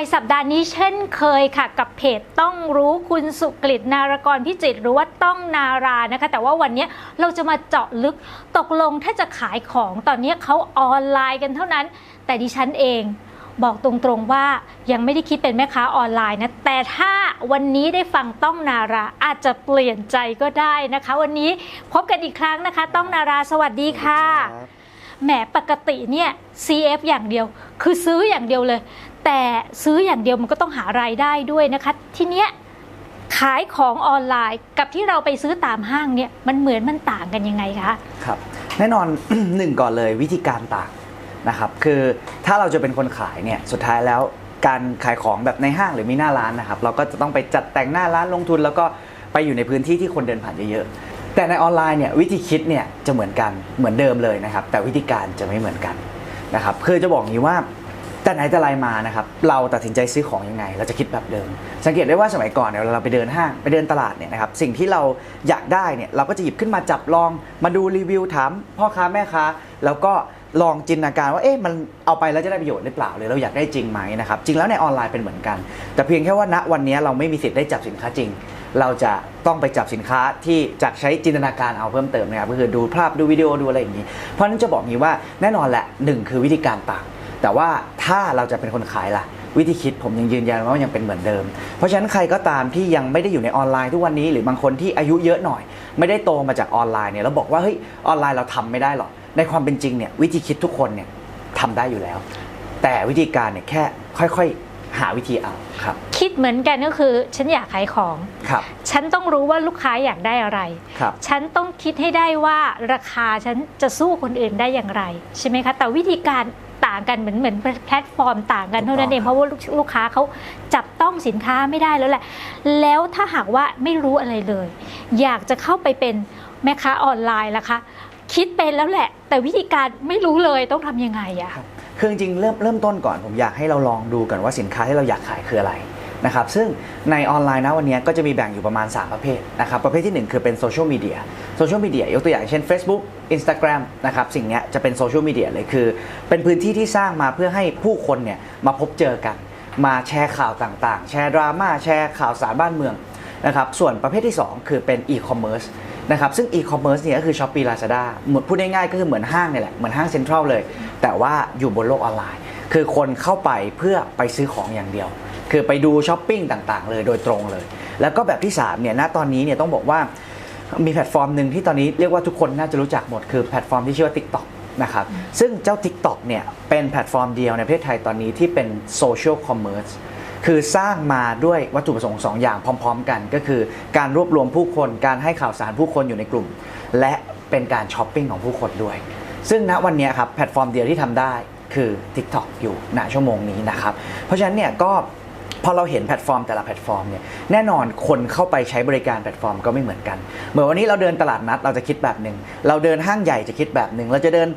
น์สัปดาห์นี้เช่นเคยค่ะ กับเพจต้องรู้คุณสุกฤตนารกรพิจิตรหรือว่าต้องนารานะคะ แต่ว่าวันนี้เราจะมาเจาะลึกตกลงถ้าจะขายของตอนนี้เขาออนไลน์กันเท่านั้น แต่ดิฉันเองบอกตรงๆว่ายังไม่ได้คิดเป็นแม่ค้าออนไลน์นะ แต่ถ้าวันนี้ได้ฟังต้องนาราอาจจะเปลี่ยนใจก็ได้นะคะ วันนี้พบกันอีกครั้งนะคะ ต้องนาราสวัสดีค่ะ แหมปกติเนี่ย CF อย่างเดียว คือซื้ออย่างเดียวเลย แต่ซื้ออย่างเดียวมันก็ต้องหารายได้ด้วยนะคะ ทีเนี้ยขายของออนไลน์กับที่เราไปซื้อตามห้างเนี่ยมันเหมือนมันต่างกันยังไงคะครับแน่นอน หนึ่งก่อนเลยวิธีการต่างนะครับคือถ้าเราจะเป็นคนขายเนี่ยสุดท้ายแล้วการขายของแบบในห้างหรือมีหน้าร้านนะครับ เราก็จะต้องไปจัดแต่งหน้าร้านลงทุนแล้วก็ไปอยู่ในพื้นที่ที่คนเดินผ่านเยอะ แต่ในออนไลน์เนี่ยวิธีคิดเนี่ยจะเหมือนกันเหมือนเดิมเลยนะครับ แต่วิธีการจะไม่เหมือนกันนะครับคือจะบอกงนี้ว่าแต่ไหนแต่ไรมานะครับเราตัดสินใจซื้อของยังไง เราจะคิดแบบเดิม สังเกตได้ว่าสมัยก่อนเนี่ยเวลาเราไปเดินห้างไปเดินตลาดเนี่ยนะครับสิ่งที่เราอยากได้เนี่ยเราก็จะหยิบขึ้นมาจับลอง มาดูรีวิวถามพ่อค้าแม่ค้า แล้วก็ลองจินตนาการว่าเอ๊ะมันเอาไปแล้วจะได้ประโยชน์หรือเปล่าหรือเราอยากได้จริงไหมนะครับจริงแล้วในออนไลน์เป็นเหมือนกัน แต่เพียงแค่ว่าณวันนี้เราไม่มีสิทธิ์ได้จับสินค้าจริง เราจะต้องไปจับสินค้าที่จากใช้จินตนาการเอาเพิ่มเติมนะครับก็คือดูภาพดูวิดีโอดูอะไรอย่างนี้ เพราะฉะนั้นจะบอกงี้ว่าแน่นอนแหละหนึ่งคือวิธีการต่างแต่ว่าถ้าเราจะเป็นคนขายล่ะวิธีคิดผมยังยืนยันว่ายังเป็นเหมือนเดิม เพราะฉะนั้นใครก็ตามที่ยังไม่ได้อยู่ในออนไลน์ทุกวันนี้หรือบางคนที่อายุเยอะหน่อย ไม่ได้โตมาจากออนไลน์เนี่ยแล้วบอกว่าเฮ้ยออนไลน์เราทำไม่ได้หรอกในความเป็นจริงเนี่ยวิธีคิดทุกคนเนี่ยทำได้อยู่แล้ว แต่วิธีการเนี่ยแค่ค่อยๆ หาวิธีเอาครับ คิดเหมือนกันก็คือ ฉันอยากขายของ ครับ ฉันต้องรู้ว่าลูกค้าอยากได้อะไร ครับ ฉันต้องคิดให้ได้ว่าราคาฉันจะสู้คนอื่นได้อย่างไร ใช่ไหมคะแต่วิธีการต่างกันเหมือนเหมือนแพลตฟอร์มต่างกันเท่านั้นเองถูกต้องเพราะว่าลูกลูกค้าเขาจับต้องสินค้าไม่ได้แล้วแหละ แล้วถ้าหากว่าไม่รู้อะไรเลย อยากจะเข้าไปเป็นแม่ค้าออนไลน์ล่ะคะ คิดเป็นแล้วแหละ แต่วิธีการไม่รู้เลยต้องทำยังไงอะคื คือจริงเริ่มเริ่มต้นก่อนผมอยากให้เราลองดูกันว่าสินค้าที่เราอยากขายคืออะไรนะครับซึ่งในออนไลน์นะวันนี้ก็จะมีแบ่งอยู่ประมาณ 3 ประเภทนะครับประเภทที่ 1 คือเป็นโซเชียลมีเดียโซเชียลมีเดียยกตัวอย่างเช่น Facebook Instagram นะครับสิ่งนี้จะเป็นโซเชียลมีเดียเลยคือ เป็นพื้นที่ที่สร้างมาเพื่อให้ผู้คนเนี่ยมาพบเจอกัน มาแชร์ข่าวต่างๆ แชร์ดราม่าแชร์ข่าวสารบ้านเมืองนะครับส่วนประเภทที่ 2 คือเป็นอีคอมเมิร์ซ นะครับซึ่งอีคอมเมิร์ซเนี่ยก็คือ s h อ p e e Lazada เหมือนพูดง่ายๆก็คือเหมือนห้างเนี่ยแหละเหมือนห้างเซ็นทรัลเลย แต่ว่าอยู่บนโลกออนไลน์ คือคนเข้าไปเพื่อไปซื้อของอย่างเดียว คือไปดูช้อปปิ้งต่างๆ เลยโดยตรงเลย แล้วก็แบบที่3เนี่ยณตอนนี้เนี่ยต้องบอกว่ามีแพลตฟอร์มหนึ่งที่ตอนนี้เรียกว่าทุกคนน่าจะรู้จักหมดคือแพลตฟอร์มที่ชื่อว่า TikTok นะครับซึ่งเจ้า TikTok เนี่ยเป็นแพลตฟอร์มเดียวในประเทศไทยตอนนี้ที่เป็นโซเชียลคอมเมอร์ส คือสร้างมาด้วยวัตถุประสงค์2อย่างพร้อม ๆ กัน ก็คือการรวบรวมผู้คนการให้ข่าวสารผู้คนอยู่ในกลุ่ม และเป็นการช้อปปิ้งของผู้คนด้วย ซึ่งณวันนี้ครับแพลตฟอร์มเดียวที่ทำได้คือ TikTok อยู่ณชั่วโมงนี้นะครับ เพราะฉะนั้นเนี่ยก็ อเราเห็นแพลตฟอร์มแต่ละแพลตฟอร์มเนี่ยแน่นอนคนเข้าไปใช้บริการแพลตฟอร์มก็ไม่เหมือนกัน เหมือนวันนี้เราเดินตลาดนัดเราจะคิดแบบหนึ่งเราเดินห้างใหญ่จะคิดแบบหนึ่งเราจะเดิน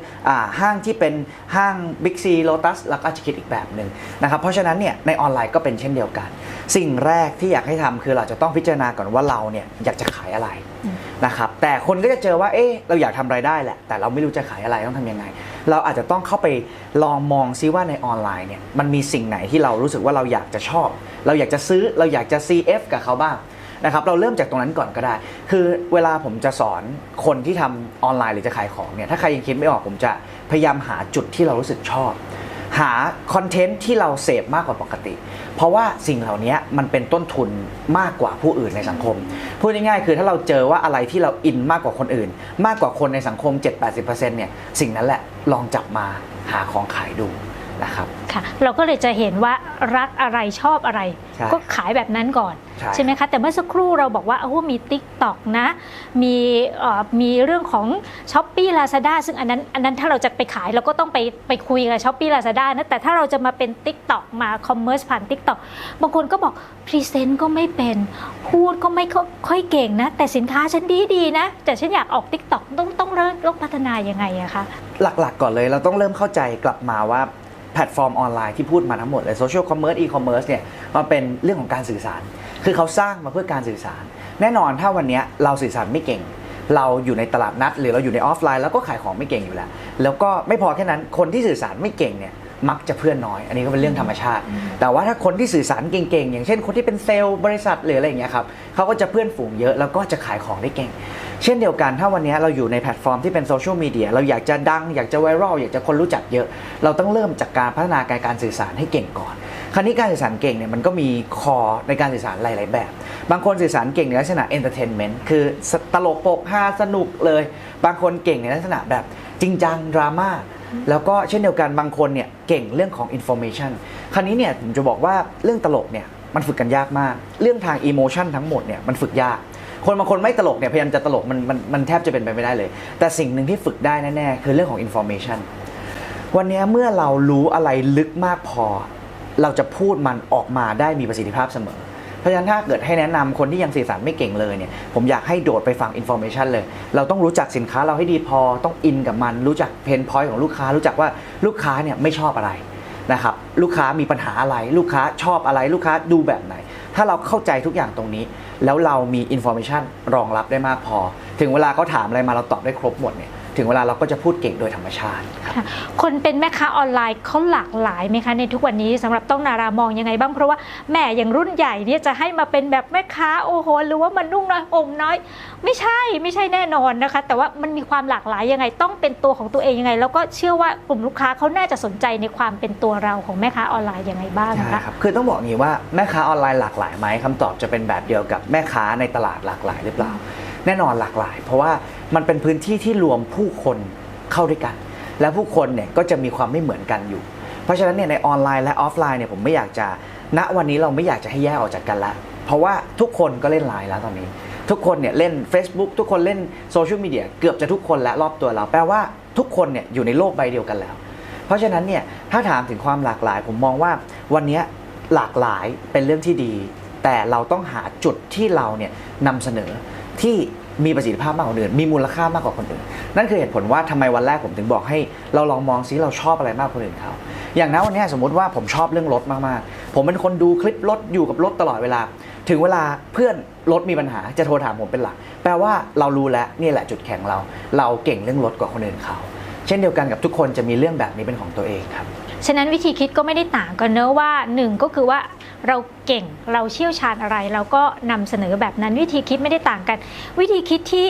ห้างที่เป็นห้างบิ๊กซีโลตัสเราก็จะคิดอีกแบบหนึ่งนะครับเพราะฉะนั้นเนี่ยในออนไลน์ก็เป็นเช่นเดียวกัน สิ่งแรกที่อยากให้ทำคือเราจะต้องพิจารณาก่อนว่าเราเนี่ยอยากจะขายอะไรนะครับแต่คนก็จะเจอว่าเอ๊ะเราอยากทำรายได้แหละ แต่เราไม่รู้จะขายอะไรต้องทำยังไง เราอาจจะต้องเข้าไปลองมองซิว่าในออนไลน์เนี่ยมันมีสิ่งไหนที่เรารู้สึกว่าเราอยากจะชอบ เราอยากจะซื้อเราอยากจะ CF กับเขาบ้างนะครับเราเริ่มจากตรงนั้นก่อนก็ได้ คือเวลาผมจะสอนคนที่ทำออนไลน์หรือจะขายของเนี่ยถ้าใครยังคิดไม่ออกผมจะพยายามหาจุดที่เรารู้สึกชอบ หาคอนเทนต์ที่เราเสพมากกว่าปกติ เพราะว่าสิ่งเหล่านี้มันเป็นต้นทุนมากกว่าผู้อื่นในสังคม พูดง่ายๆคือถ้าเราเจอว่าอะไรที่เราอินมากกว่าคนอื่น มากกว่าคนในสังคม 7-80%เนี่ยสิ่งนั้นแหละลองจับมาหาของขายดู นะครับ ค่ะ เราก็เลยจะเห็นว่ารักอะไรชอบอะไร ใช่ก็ขายแบบนั้นก่อนใช่ไหมคะ แต่เมื่อสักครู่เราบอกว่าโอ้มี t ิ k t o k นะ มีเอ่อมีเรื่องของ s h อ p e e Lazada ซึ่งอันนั้นอันนั้นถ้าเราจะไปขายเราก็ต้องไปไปคุยกับ s h อ p e e Lazada นะ แต่ถ้าเราจะมาเป็น t ิ k t o k มา Commerce ผ่าน t ิ k t o k บางคนก็บอกพรีเซนต์ก็ไม่เป็น พูดก็ไม่ค่อยเก่งนะ แต่สินค้าฉันดีดีๆนะ แต่ฉันอยากออก t ิ k t o k ต้องต้องเริ่มต้องพัฒนายังไงอะคะ หลักๆก่อนเลยเราต้องเริ่มเข้าใจกลับมาว่า แพลตฟอร์มออนไลน์ที่พูดมาทั้งหมดเลยโซเชียลคอมเมอร์สอีคอมเมิร์ซเนี่ยมันเป็นเรื่องของการสื่อสาร คือเขาสร้างมาเพื่อการสื่อสาร แน่นอนถ้าวันเนี้ยเราสื่อสารไม่เก่ง เราอยู่ในตลาดนัด หรือเราอยู่ในออฟไลน์แล้วก็ขายของไม่เก่งอยู่แล้ว แล้วก็ไม่พอแค่นั้นคนที่สื่อสารไม่เก่งเนี่ยมักจะเพื่อนน้อย อันนี้ก็เป็นเรื่องธรรมชาติ แต่ว่าถ้าคนที่สื่อสารเก่งๆ อย่างเช่นคนที่เป็นเซลล์บริษัทหรืออะไรอย่างเงี้ยครับเขาก็จะเพื่อนฝูงเยอะแล้วก็จะขายของได้เก่ง เช่นเดียวกันถ้าวันนี้เราอยู่ในแพลตฟอร์มที่เป็นโซเชียลมีเดียเราอยากจะดัง อยากจะไวรัลอยากจะคนรู้จักเยอะ เราต้องเริ่มจากการพัฒนาการการสื่อสารให้เก่งก่อนคราวนี้การสื่อสารเก่งเนี่ยมันก็มีคอในการสื่อสารหลาย ๆ แบบ บางคนสื่อสารเก่งในลักษณะเอนเตอร์เทนเมนต์คือตลกโปกฮาสนุกเลย บางคนเก่งในลักษณะแบบจริงจังดราม่าแล้วก็เช่นเดียวกันบางคนเนี่ยเก่งเรื่องของ information คราวนี้เนี่ยผมจะบอกว่าเรื่องตลกเนี่ยมันฝึกกันยากมาก เรื่องทาง emotion ทั้งหมดเนี่ยมันฝึกยาก คนบางคนไม่ตลกเนี่ยพยายามจะตลกมันมันมันแทบจะเป็นไปไม่ได้เลย แต่สิ่งหนึ่งที่ฝึกได้แน่ๆคือเรื่องของ information วันนี้เมื่อเรารู้อะไรลึกมากพอ เราจะพูดมันออกมาได้มีประสิทธิภาพเสมอเพราะฉะนั้นถ้าเกิดให้แนะนำคนที่ยังสื่อสารไม่เก่งเลยเนี่ยผมอยากให้โดดไปฟังอินโฟ a t ชันเลย เราต้องรู้จักสินค้าเราให้ดีพอต้องอินกับมัน รู้จักเพนพอยต์ของลูกค้า รู้จักว่าลูกค้าเนี่ยไม่ชอบอะไรนะครับลูกค้ามีปัญหาอะไร ลูกค้าชอบอะไรลูกค้าดูแบบไหน ถ้าเราเข้าใจทุกอย่างตรงนี้ แล้วเรามีอินโฟ a t ชันรองรับได้มากพอ ถึงเวลาเขาถามอะไรมาเราตอบได้ครบหมดเนี่ย ถึงเวลาเราก็จะพูดเก่งโดยธรรมชาติครับค่ะคนเป็นแม่ค้าออนไลน์เขาหลากหลายไหมคะ ในทุกวันนี้สำหรับต้องนารามองยังไงบ้างเพราะว่าแหม่อย่างรุ่นใหญ่เนี่ยจะให้มาเป็นแบบแม่ค้าโอ้โหหรือว่ามันนุ่งน้อยองค์น้อย ไม่ใช่ไม่ใช่แน่นอนนะคะ แต่ว่ามันมีความหลากหลายยังไง ต้องเป็นตัวของตัวเองยังไง แล้วก็เชื่อว่ากลุ่มลูกค้าเขาน่าจะสนใจในความเป็นตัวเราของแม่ค้าออนไลน์ยังไงบ้างใช่นะคะครับคือต้องบอกอย่างนี้ว่าแม่ค้าออนไลน์หลากหลายไหมคำตอบจะเป็นแบบเดียวกับแม่ค้าในตลาดหลากหลายหรือเปล่า แน่นอนหลากหลาย เพราะว่ามันเป็นพื้นที่ที่รวมผู้คนเข้าด้วยกัน และผู้คนเนี่ยก็จะมีความไม่เหมือนกันอยู่ เพราะฉะนั้นเนี่ยในออนไลน์และออฟไลน์เนี่ยผมไม่อยากจะณวันนี้เราไม่อยากจะให้แยกออกจากกันละเพราะว่าทุกคนก็เล่นไลน์แล้วตอนนี้ ทุกคนเนี่ยเล่น Facebook ทุกคนเล่นโซเชียลมีเดียเกือบจะทุกคนและรอบตัวเราแปลว่าทุกคนเนี่ยอยู่ในโลกใบเดียวกันแล้ว เพราะฉะนั้นเนี่ยถ้าถามถึงความหลากหลาย ผมมองว่าวันนี้หลากหลายเป็นเรื่องที่ดี แต่เราต้องหาจุดที่เราเนี่ยนำเสนอ ที่มีประสิทธิภาพมากกว่าคนอื่น มีมูลค่ามากกว่าคนอื่น นั่นคือเหตุผลว่าทำไมวันแรกผมถึงบอกให้ เราลองมองซิเราชอบอะไรมากกว่าคนอื่นเขาอย่างนั้นวันนี้สมมติว่าผมชอบเรื่องรถมากๆ ผมเป็นคนดูคลิปรถอยู่กับรถตลอดเวลา ถึงเวลาเพื่อนรถมีปัญหาจะโทรถามผมเป็นหลัก แปลว่าเรารู้แล้วนี่แหละจุดแข็งเรา เราเก่งเรื่องรถกว่าคนอื่นเขา เช่นเดียวกันกับทุกคนจะมีเรื่องแบบนี้เป็นของตัวเองครับ ฉะนั้นวิธีคิดก็ไม่ได้ต่างกันเนอะว่าหนึ่งก็คือว่าเราเก่งเราเชี่ยวชาญอะไร เราก็นำเสนอแบบนั้นวิธีคิดไม่ได้ต่างกัน วิธีคิดที่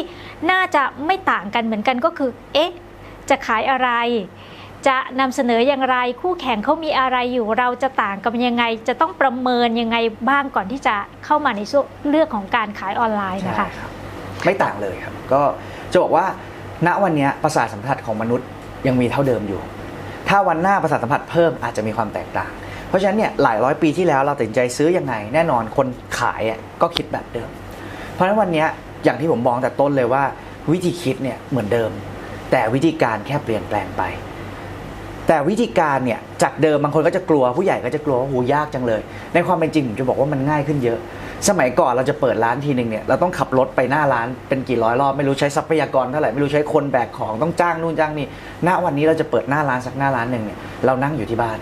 น่าจะไม่ต่างกันเหมือนกันก็คือ เอ๊ะ จะขายอะไร จะนำเสนออย่างไร คู่แข่งเขามีอะไรอยู่ เราจะต่างกันยังไง จะต้องประเมินยังไงบ้างก่อนที่จะเข้ามาในช่วงเรื่องของการขายออนไลน์นะคะไม่ต่างเลยครับ ก็จะบอกว่า ณวันนี้ประสาทสัมผัสของมนุษย์ยังมีเท่าเดิมอยู่ ถ้าวันหน้าประสาทสัมผัสเพิ่มอาจจะมีความแตกต่าง เพราะฉะนั้นเนี่ยหลายร้อยปีที่แล้วเราตัดใจซื้อยังไง แน่นอนคนขายอะก็คิดแบบเดิม เพราะฉะนั้นวันนี้อย่างที่ผมบอกแต่ต้นเลยว่า วิธีคิดเนี่ยเหมือนเดิม แต่วิธีการแค่เปลี่ยนแปลงไป แต่วิธีการเนี่ยจากเดิมบางคนก็จะกลัวผู้ใหญ่ก็จะกลัวว่าโหยากจังเลย ในความเป็นจริงผมจะบอกว่ามันง่ายขึ้นเยอะ สมัยก่อนเราจะเปิดร้านทีหนึ่งเนี่ยเราต้องขับรถไปหน้าร้านเป็นกี่ร้อยรอบไม่รู้ใช้ทรัพยากรเท่าไหร่ไม่รู้ใช้คนแบกของต้องจ้างนู่นจ้างนี่ณวันนี้เราจะเปิดหน้าร้านสักหน้าร้านหนึ่งเนี่ยเรานั่งอยู่ที่บ้าน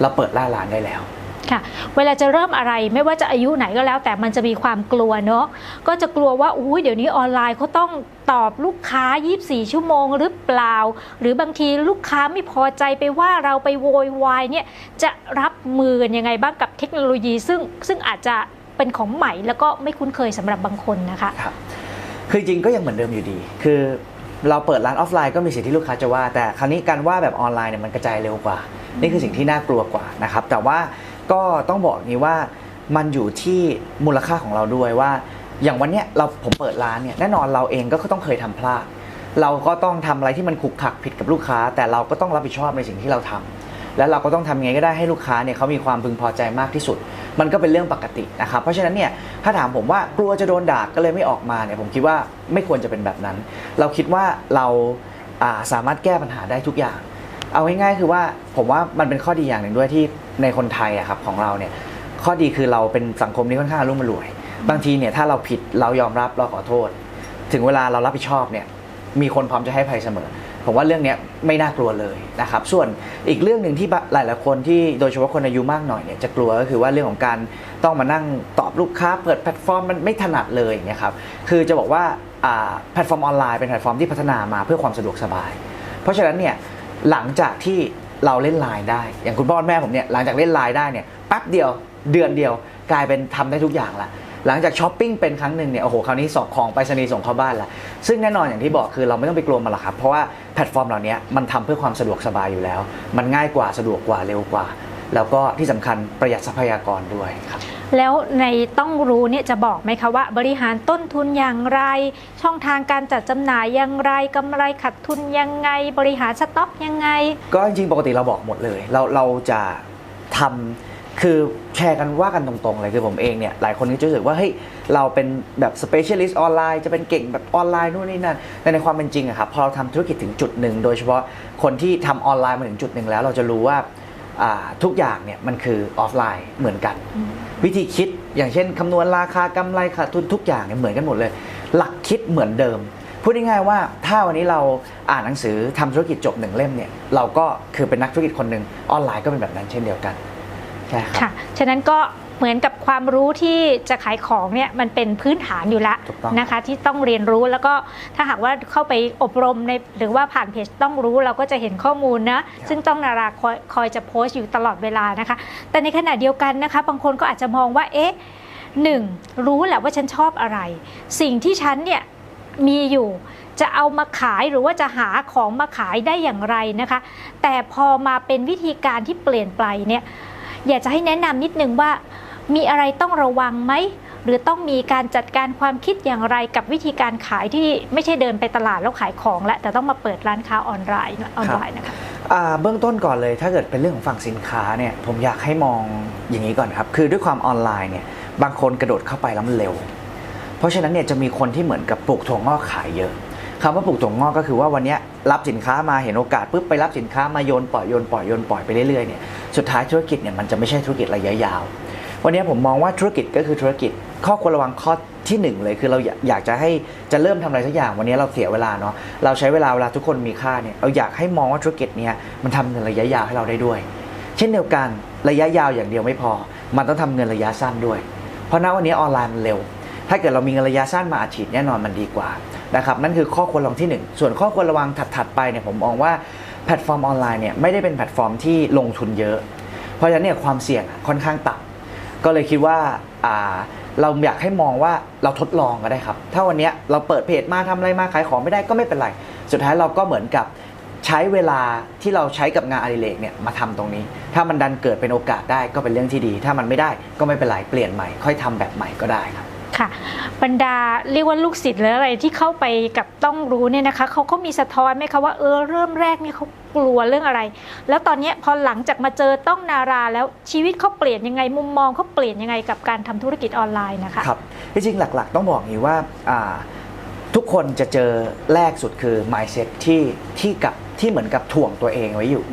เราเปิดหน้าร้านได้แล้วค่ะเวลาจะเริ่มอะไรไม่ว่าจะอายุไหนก็แล้ว แต่มันจะมีความกลัวเนาะก็จะกลัวว่าอุ้ยเดี๋ยวนี้ออนไลน์เขาต้องตอบลูกค้า 24 ชั่วโมงหรือเปล่า หรือบางทีลูกค้าไม่พอใจไปว่าเราไปโวยวายเนี่ยจะรับมือยังไงบ้างกับเทคโนโลยีซึ่งซึ่งอาจจะ เป็นของใหม่แล้วก็ไม่คุ้นเคยสำหรับบางคนนะคะครับคือจริงก็ยังเหมือนเดิมอยู่ดี คือเราเปิดร้านออฟไลน์ก็มีสิทธิ์ที่ลูกค้าจะว่า แต่คราวนี้การว่าแบบออนไลน์เนี่ยมันกระจายเร็วกว่า นี่คือสิ่งที่น่ากลัวกว่านะครับ แต่ว่าก็ต้องบอกนี้ว่ามันอยู่ที่มูลค่าของเราด้วยว่า อย่างวันเนี้ยเราผมเปิดร้านเนี่ยแน่นอนเราเองก็ต้องเคยทำพลาด เราก็ต้องทำอะไรที่มันขุกขลักผิดกับลูกค้า แต่เราก็ต้องรับผิดชอบในสิ่งที่เราทำและเราก็ต้องทำยังไงก็ได้ให้ลูกค้าเนี่ยเขามีความพึงพอใจมากที่สุด มันก็เป็นเรื่องปกตินะครับ เพราะฉะนั้นเนี่ยถ้าถามผมว่ากลัวจะโดนด่าก็เลยไม่ออกมาเนี่ยผมคิดว่าไม่ควรจะเป็นแบบนั้น เราคิดว่าเราาสามารถแก้ปัญหาได้ทุกอย่าง เอาง่ายๆคือว่าผมว่ามันเป็นข้อดีอย่างหนึ่งด้วยที่ในคนไทยอะครับของเราเนี่ยข้อดีคือเราเป็นสังคมที่ค่อนข้างรุ่มรวย บางทีเนี่ยถ้าเราผิดเรายอมรับเราขอโทษ ถึงเวลาเรารับผิดชอบเนี่ยมีคนพร้อมจะให้ภัยเสมอ ผมว่าเรื่องนี้ไม่น่ากลัวเลยนะครับ ส่วนอีกเรื่องหนึ่งที่หลายๆคนที่โดยเฉพาะคนอายุมากหน่อยเนี่ยจะกลัวก็คือว่าเรื่องของการต้องมานั่งตอบลูกค้าเปิดแพลตฟอร์มมันไม่ถนัดเลยอย่างเงี้ยครับคือจะบอกว่าอ่าแพลตฟอร์มออนไลน์เป็นแพลตฟอร์มที่พัฒนามาเพื่อความสะดวกสบาย เพราะฉะนั้นเนี่ยหลังจากที่เราเล่นไลน์ได้ อย่างคุณพ่อคุณแม่ผมเนี่ยหลังจากเล่นไลน์ได้เนี่ยแป๊บเดียวเดือนเดียวกลายเป็นทำได้ทุกอย่างละ หลังจากช้อปปิ้งเป็นครั้งหนึ่งเนี่ยโอ้โหคราวนี้สอบของไปรษณีย์ส่งเข้าบ้านละซึ่งแน่นอนอย่างที่บอกคือเราไม่ต้องไปกลัวมันหรอกครับเพราะว่าแพลตฟอร์มเหล่านี้มันทำเพื่อความสะดวกสบายอยู่แล้ว มันง่ายกว่าสะดวกกว่าเร็วกว่า แล้วก็ที่สำคัญประหยัดทรัพยากรด้วยครับแล้วในต้องรู้เนี่ยจะบอกไหมคะว่า บริหารต้นทุนอย่างไร ช่องทางการจัดจำหน่ายอย่างไรกำไรขาดทุนยังไง บริหารสต็อกยังไง ก็จริงๆปกติเราบอกหมดเลย เราเราจะทำ คือแชร์กันว่ากันตรงๆเลยคือผมเองเนี่ยหลายคนก็จะรู้สึกว่าเฮ้ยเราเป็นแบบ specialist ออนไลน์จะเป็นเก่งแบบออนไลน์นู่นนี่นั่นแต่ในความเป็นจริงอะครับพอเราทำธุรกิจถึงจุดหนึ่งโดยเฉพาะคนที่ทำออนไลน์มาถึงจุดหนึ่งแล้ว เราจะรู้ว่าอ่าทุกอย่างเนี่ยมันคือออฟไลน์เหมือนกัน วิธีคิดอย่างเช่นคำนวณราคากำไรขาดทุนทุกอย่างเนี่ยเหมือนกันหมดเลย หลักคิดเหมือนเดิมพูดง่ายๆว่าถ้าวันนี้เราอ่านหนังสือทำธุรกิจจบหนึ่งเล่มเนี่ยเราก็คือเป็นนักธุรกิจคนหนึ่งออนไลน์ก็เป็นแบบนั้นเช่นเดียวกันใช่ครับค่ะฉะนั้นก็เหมือนกับความรู้ที่จะขายของเนี่ยมันเป็นพื้นฐานอยู่แล้วถูกต้องนะคะที่ต้องเรียนรู้แล้วก็ถ้าหากว่าเข้าไปอบรมในหรือว่าผ่านเพจต้องรู้เราก็จะเห็นข้อมูลนะซึ่งต้องนาราคอยคอยจะโพสต์อยู่ตลอดเวลานะคะ แต่ในขณะเดียวกันนะคะ บางคนก็อาจจะมองว่าเอ๊ะหนึ่งรู้แหละว่าฉันชอบอะไร สิ่งที่ฉันเนี่ยมีอยู่จะเอามาขายหรือว่าจะหาของมาขายได้อย่างไรนะคะ แต่พอมาเป็นวิธีการที่เปลี่ยนไปเนี่ย อยากจะให้แนะนำนิดนึงว่า มีอะไรต้องระวังไหมหรือต้องมีการจัดการความคิดอย่างไรกับวิธีการขายที่ไม่ใช่เดินไปตลาดแล้วขายของแล้วแต่ต้องมาเปิดร้านค้าออนไลน์ออนไลน์นะคะอ่าเบื้องต้นก่อนเลยถ้าเกิดเป็นเรื่องของฝั่งสินค้าเนี่ยผมอยากให้มองอย่างนี้ก่อนครับ คือด้วยความออนไลน์เนี่ยบางคนกระโดดเข้าไปแล้วมันเร็ว เพราะฉะนั้นเนี่ยจะมีคนที่เหมือนกับปลูกถั่วงอกขายเยอะ คำว่าปลูกถั่วงอกก็คือว่าวันนี้รับสินค้ามาเห็นโอกาสปุ๊บไปรับสินค้ามาโยนปล่อยโยนปล่อยโยนปล่อยไปเรื่อยๆเนี่ยสุดท้ายธุรกิจเนี่ยมันจะไม่ใช่ธุรกิจระยะยาว วันนี้ผมมองว่าธุรกิจก็คือธุรกิจข้อควรระวังข้อที่หนึ่งเลยคือเราอยากจะให้จะเริ่มทำอะไรสักอย่างวันนี้เราเสียเวลาเนาะเราใช้เวลาเวลาทุกคนมีค่าเนี่ยเราอยากให้มองว่าธุรกิจเนี้ยมันทำเงินระยะยาวให้เราได้ด้วย เช่นเดียวกันระยะยาวอย่างเดียวไม่พอ มันต้องทำเงินระยะสั้นด้วย เพราะณวันนี้ออนไลน์มันเร็ว ถ้าเกิดเรามีเงินระยะสั้นมาอัดฉีดแน่นอนมันดีกว่า นะครับนั่นคือข้อควรระวังที่หนึ่งส่วนข้อควรระวังถัดๆไปเนี่ยผมมองว่าแพลตฟอร์มออนไลน์เนี่ยไม่ได้เป็นแพลตฟอร์มที่ลงทุนเยอะ เพราะฉะนั้นเนี่ยความเสี่ยงอะค่อนข้างต่ำก็เลยคิดว่าอ่าเราอยากให้มองว่าเราทดลองก็ได้ครับ ถ้าวันนี้เราเปิดเพจมาทำอะไรมาขายของไม่ได้ก็ไม่เป็นไร สุดท้ายเราก็เหมือนกับใช้เวลาที่เราใช้กับงานอดิเรกเนี่ยมาทำตรงนี้ ถ้ามันดันเกิดเป็นโอกาสได้ก็เป็นเรื่องที่ดี ถ้ามันไม่ได้ก็ไม่เป็นไร เปลี่ยนใหม่ ค่อยทำแบบใหม่ก็ได้ครับ ค่ะ บรรดาเรียกว่าลูกศิษย์หรืออะไรที่เข้าไปกับต้องรู้เนี่ยนะคะเขาเขามีสะท้อนไหมคะว่าเออเริ่มแรกเนี่ยเขากลัวเรื่องอะไร แล้วตอนเนี้ยพอหลังจากมาเจอต้องนาราแล้วชีวิตเขาเปลี่ยนยังไงมุมมองเขาเปลี่ยนยังไงกับการทำธุรกิจออนไลน์นะคะครับที่จริงหลักๆ ต้องบอกอย่างนี้ว่าอ่าทุกคนจะเจอแรกสุดคือ mindset ที่ที่กับที่เหมือนกับถ่วงตัวเองไว้อยู่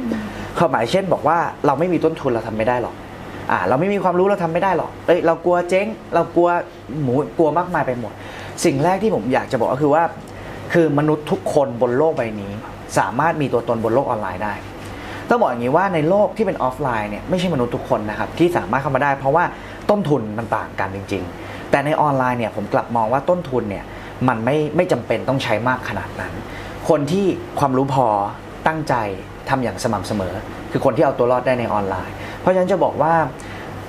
ความหมายเช่นบอกว่าเราไม่มีต้นทุนเราทำไม่ได้หรอก อ่าเราไม่มีความรู้เราทำไม่ได้หรอกเอ้ยเรากลัวเจ๊ง เรากลัวหมูกลัวมากมายไปหมด สิ่งแรกที่ผมอยากจะบอกก็คือว่า คือมนุษย์ทุกคนบนโลกใบนี้ สามารถมีตัวตนบนโลกออนไลน์ได้ต้องบอกอย่างนี้ว่าในโลกที่เป็นออฟไลน์เนี่ยไม่ใช่มนุษย์ทุกคนนะครับที่สามารถเข้ามาได้ เพราะว่าต้นทุนมันต่างกันจริง ๆ แต่ในออนไลน์เนี่ยผมกลับมองว่าต้นทุนเนี่ยมันไม่ไม่จำเป็นต้องใช้มากขนาดนั้น คนที่ความรู้พอตั้งใจทำอย่างสม่ำเสมอ คือคนที่เอาตัวรอดได้ในออนไลน์ เพราะฉะนั้นจะบอกว่า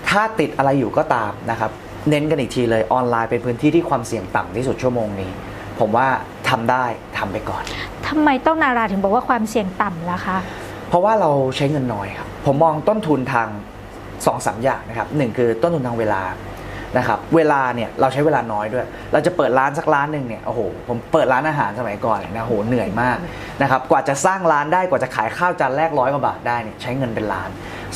ถ้าติดอะไรอยู่ก็ตามนะครับ เน้นกันอีกทีเลยออนไลน์เป็นพื้นที่ที่ความเสี่ยงต่ำที่สุดชั่วโมงนี้ ผมว่าทำได้ทำไปก่อนทำไมต้องนาราถึงบอกว่าความเสี่ยงต่ำล่ะคะ เพราะว่าเราใช้เงินน้อยครับ ผมมองต้นทุนทาง2อสามอย่างนะครับหนึ่งคือต้นทุนทางเวลานะครับเวลาเนี่ยเราใช้เวลาน้อยด้วย เราจะเปิดร้านสักร้านหนึ่งเนี่ยโอ้โหผมเปิดร้านอาหารสมัยก่อนเนี่ยนะโอ้โหเหนื่อยมากนะครับกว่าจะสร้างร้านได้กว่าจะขายข้าวจานแรกร้อยกว่าบาทได้เนี่ยใช้เงินเป็นล้าน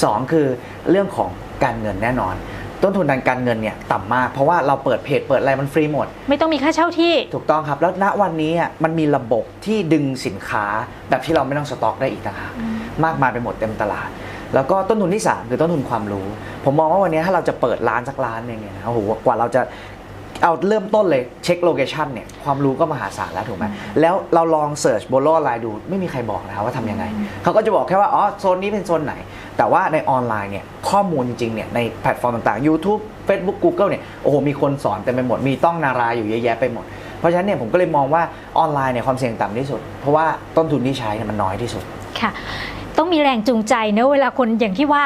สองคือเรื่องของการเงินแน่นอน ต้นทุนทางการเงินเนี่ยต่ำมาก เพราะว่าเราเปิดเพจเปิดอะไรมันฟรีหมด ไม่ต้องมีค่าเช่าที่ ถูกต้องครับ แล้วณวันนี้อะมันมีระบบที่ดึงสินค้าแบบที่เราไม่ต้องสต็อกได้อีกต่างหากมากมายไปหมดเต็มตลาด แล้วก็ต้นทุนที่ 3 คือต้นทุนความรู้ ผมมองว่าวันนี้ถ้าเราจะเปิดร้านสักร้านหนึงเนี่ยนะโอ้โหกว่าเราจะ เอาเริ่มต้นเลยเช็คโลเคชันเนี่ยความรู้ก็มหาศาลแล้วถูกไหมแล้วเราลองเสิร์ชบนโลกออนไลน์ดู ไม่มีใครบอกนะครับว่าทำยังไง เขาก็จะบอกแค่ว่า อ๋อ โซนนี้เป็นโซนไหน แต่ว่าในออนไลน์เนี่ยข้อมูลจริงๆเนี่ยในแพลตฟอร์มต่างๆ YouTube Facebook Google เนี่ยโอ้โหมีคนสอนเต็มไปหมดมีต้องนาราอยู่เยอะแยะไปหมด เพราะฉะนั้นเนี่ยผมก็เลยมองว่าออนไลน์เนี่ยความเสี่ยงต่ำที่สุด เพราะว่าต้นทุนที่ใช้เนี่ยมันน้อยที่สุดค่ะ ต้องมีแรงจูงใจเนอะเวลาคนอย่างที่ว่า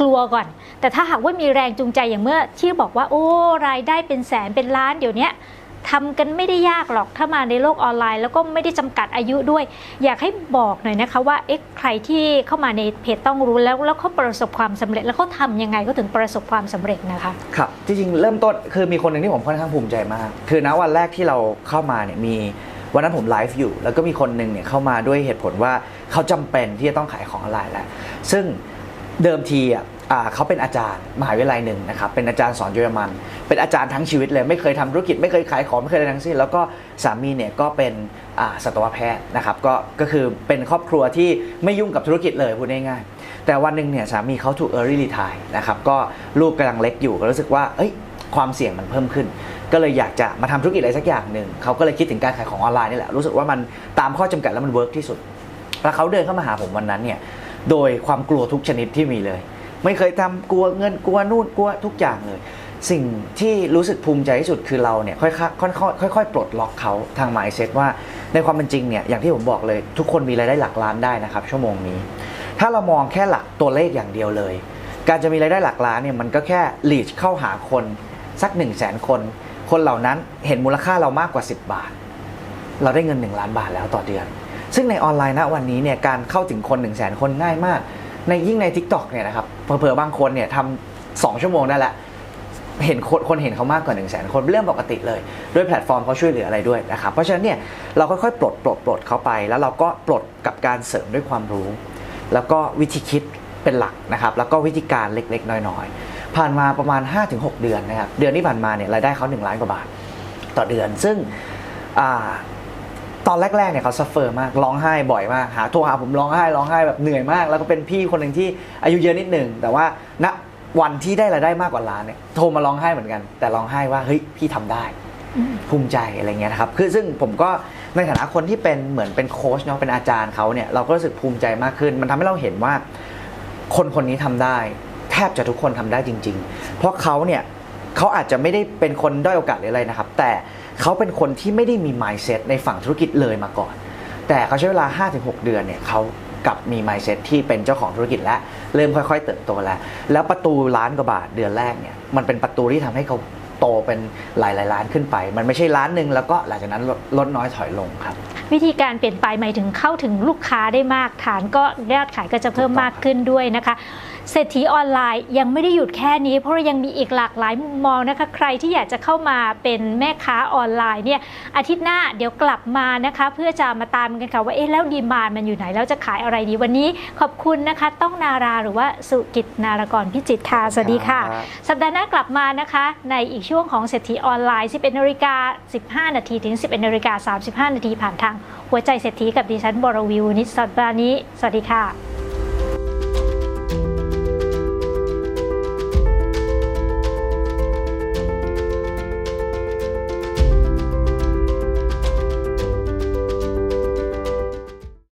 กลัวก่อน แต่ถ้าหากว่ามีแรงจูงใจอย่างเมื่อที่บอกว่าโอ้รายได้เป็นแสนเป็นล้านเดี๋ยวนี้ทำกันไม่ได้ยากหรอกถ้ามาในโลกออนไลน์ แล้วก็ไม่ได้จำกัดอายุด้วย อยากให้บอกหน่อยนะคะว่าเอ๊ะใครที่เข้ามาในเพจต้องรู้แล้วแล้วเขาประสบความสำเร็จแล้วเขาทำยังไงก็ถึงประสบความสำเร็จนะคะครับจริงๆเริ่มต้นคือมีคนหนึ่งที่ผมค่อนข้างภูมิใจมาก คือณวันแรกที่เราเข้ามาเนี่ยมีวันนั้นผมไลฟ์อยู่ แล้วก็มีคนหนึ่งเนี่ยเข้ามาด้วยเหตุผลว่าเขาจำเป็นที่จะต้องขายของออนไลน์แหละซึ่งเดิมทีอะ เขาเป็นอาจารย์มหาวิทยาลัยหนึ่งนะครับเป็นอาจารย์สอนเยอรมัน เป็นอาจารย์ทั้งชีวิตเลยไม่เคยทำธุรกิจไม่เคยขายของไม่เคยอะไรทั้งสิ้นแล้วก็สามีเนี่ยก็เป็นสัตวแพทย์นะครับก็ก็คือเป็นครอบครัวที่ไม่ยุ่งกับธุรกิจเลยพูดง่ายๆแต่วันหนึ่งเนี่ยสามีเขาถูก early retire นะครับก็ลูกกำลังเล็กอยู่ก็รู้สึกว่าเอ้ยความเสี่ยงมันเพิ่มขึ้น ก็เลยอยากจะมาทำธุรกิจอะไรสักอย่างหนึ่งเขาก็เลยคิดถึงการขายของออนไลน์นี่แหละรู้สึกว่ามันตามข้อจำกัดแล้วมันเวิร์กที่สุดแล้วเขาเดินเข้ามาหาผมวันนั้นเนี่ยโดยความกลัวทุกชนิดที่มีเลย ไม่เคยทำกลัวเงินกลัวนู่นกลัวทุกอย่างเลย สิ่งที่รู้สึกภูมิใจที่สุดคือเราเนี่ยค่อยๆค่อยๆค่อยปลดล็อกเขาทาง mindset ว่าในความเป็นจริงเนี่ยอย่างที่ผมบอกเลย ทุกคนมีรายได้หลักล้านได้นะครับชั่วโมงนี้ ถ้าเรามองแค่หลักตัวเลขอย่างเดียวเลย การจะมีรายได้หลักล้านเนี่ยมันก็แค่ reach เข้าหาคนสัก 1 0 0 0 0แสนคน คนเหล่านั้นเห็นมูลค่าเรามากกว่า 10 บาท เราได้เงิน 1 ล้านบาทแล้วต่อเดือน ซึ่งในออนไลน์ณวันนี้เนี่ยการเข้าถึงคน 1 0 0 0 0แสนคนง่ายมาก ในยิ่งใน TikTok เนี่ยนะครับเผลอๆบางคนเนี่ยทำสองชั่วโมงได้แล้วเห็นคนคนเห็นเขามากกว่า1 0 0 0 0แสนคนเป็นเรื่องปกติเลยด้วยแพลตฟอร์มเขาช่วยเหลืออะไรด้วยนะครับเพราะฉะนั้นเนี่ยเราค่อยๆปลดปลดปลดเขาไป แล้วเราก็ปลดกับการเสริมด้วยความรู้ แล้วก็วิธีคิดเป็นหลักนะครับแล้วก็วิธีการเล็กๆ น้อยๆ ผ่านมาประมาณ 5-6 เดือนนะครับเดือนที่ผ่านมาเนี่ยรายได้เขา1ล้านกว่าบาท ต่อเดือนซึ่งอ่า ตอนแรกๆเนี่ยเขาซัฟเฟอร์มากร้องไห้บ่อยมากหาโทรหาผมร้องไห้ร้องไห้แบบเหนื่อยมาก แล้วก็เป็นพี่คนหนึ่งที่อายุเยอะนิดหนึ่งแต่ว่าณวันที่ได้รายได้มากกว่าล้านเนี่ยโทรมาร้องไห้เหมือนกัน แต่ร้องไห้ว่าเฮ้ยพี่ทำได้ภูมิใจอะไรเงี้ยนะครับคือซึ่งผมก็ในฐานะคนที่เป็นเหมือนเป็นโค้ชเนาะเป็นอาจารย์เขาเนี่ยเราก็รู้สึกภูมิใจมากขึ้น มันทำให้เราเห็นว่า คนคนนี้ทำได้ แทบจะทุกคนทำได้จริง ๆ เพราะเขาเนี่ยเขาอาจจะไม่ได้เป็นคนด้อยโอกาสหรืออะไรนะครับ แต่ เขาเป็นคนที่ไม่ได้มี mindset ในฝั่งธุรกิจเลยมาก่อน แต่เขาใช้เวลา 5-6 เดือนเนี่ยเขากลับมี mindset ที่เป็นเจ้าของธุรกิจแล้ว เริ่มค่อยๆ เติบโตแล้ว แล้วประตูล้านกว่าบาทเดือนแรกเนี่ยมันเป็นประตูที่ทำให้เขาโตเป็นหลายๆล้านขึ้นไป มันไม่ใช่ล้านหนึ่งแล้วก็หลังจากนั้นลดลดน้อยถอยลงครับ วิธีการเปลี่ยนไปหมายถึงเข้าถึงลูกค้าได้มากฐานก็ยอดขายก็จะเพิ่มมากขึ้นด้วยนะคะ เศรษฐีออนไลน์ยังไม่ได้หยุดแค่นี้ เพราะยังมีอีกหลากหลายมุมมองนะคะ ใครที่อยากจะเข้ามาเป็นแม่ค้าออนไลน์เนี่ยอาทิตย์หน้าเดี๋ยวกลับมานะคะ เพื่อจะมาตามกันค่ะว่าเอ๊ะแล้วดีมานมันอยู่ไหนแล้วจะขายอะไรดีวันนี้ ขอบคุณนะคะ ต้องนาราหรือว่าสุกิจนารกรพิจิตรค่ะสวัสดีค่ะครับสัปดาห์หน้ากลับมานะคะ ในอีกช่วงของเศรษฐีออนไลน์ 11นาฬิกา15 นาทีถึง 11นาฬิกา35 นาทีผ่านทาง หัวใจเศรษฐีกับดิฉันบรวิวนิชสัปดาห์นี้ สวัสดีค่ะ